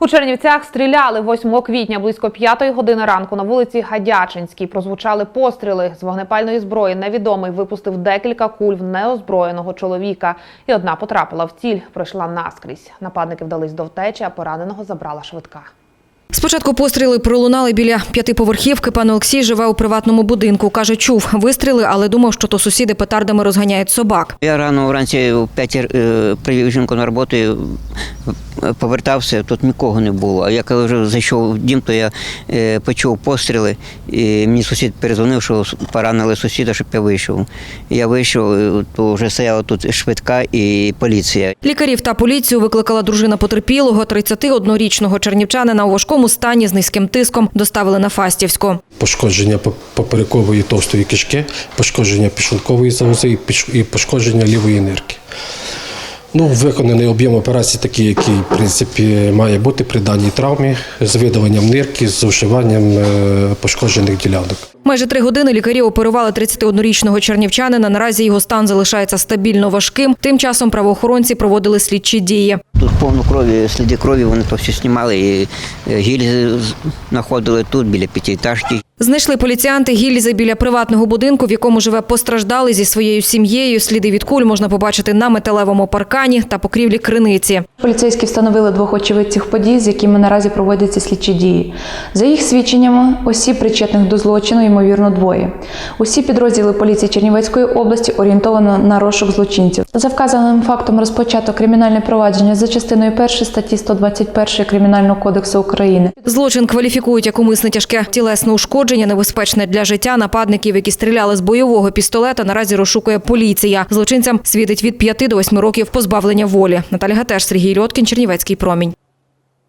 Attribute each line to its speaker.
Speaker 1: У Чернівцях стріляли 8 квітня близько 5 години ранку на вулиці Гадячинській. Прозвучали постріли з вогнепальної зброї. Невідомий випустив декілька куль в неозброєного чоловіка, і одна потрапила в ціль, пройшла наскрізь. Нападники вдались до втечі, а пораненого забрала швидка.
Speaker 2: Спочатку постріли пролунали біля п'ятиповерхівки. Пан Олексій живе у приватному будинку. Каже, чув вистріли, але думав, що то сусіди петардами розганяють собак.
Speaker 3: Я рано вранці в п'ятій е, привів жінку на роботу, е, повертався, тут нікого не було. А я коли вже зайшов в дім, то я е, почув постріли, і мені сусід перезвонив, що поранили сусіда, щоб я вийшов. Я вийшов, то вже стояла тут швидка і поліція.
Speaker 2: Лікарів та поліцію викликала дружина потерпілого, 31-річного чернівчанина у важкому стані з низьким тиском доставили на Фастівську.
Speaker 4: пошкодження поперекової товстої кишки, пошкодження пішункової залози і пошкодження лівої нирки. Ну, виконаний об'єм операції такий, який в принципі має бути при даній травмі з видаленням нирки, з ушиванням е, пошкоджених ділянок.
Speaker 2: Майже три години лікарі оперували 31-річного чернівчанина. Наразі його стан залишається стабільно важким. Тим часом правоохоронці проводили слідчі дії.
Speaker 3: Тут повно крові, сліди крові, вони то все знімали і е, гільзи знаходили тут, біля п'ятиэтажки.
Speaker 2: Знайшли поліціянти гільзи біля приватного будинку, в якому живе постраждалий зі своєю сім'єю. Сліди від куль можна побачити на металевому паркані та покрівлі криниці.
Speaker 5: Поліцейські встановили двох очевидців подій, з якими наразі проводяться слідчі дії. За їх свідченнями, осіб, причетних до злочину, ймовірно, двоє. Усі підрозділи поліції Чернівецької області орієнтовано на розшук злочинців. За вказаним фактом розпочато кримінальне провадження за частиною 1 статті 121 Кримінального кодексу України.
Speaker 2: Злочин кваліфікують як умисне тяжке тілесне ушкодження, небезпечне для життя нападників, які стріляли з бойового пістолета. Наразі розшукує поліція. Злочинцям світить від 5 до 8 років позбавлення волі. Наталя Гатеш, Сергій Льоткін, Чернівецький промінь.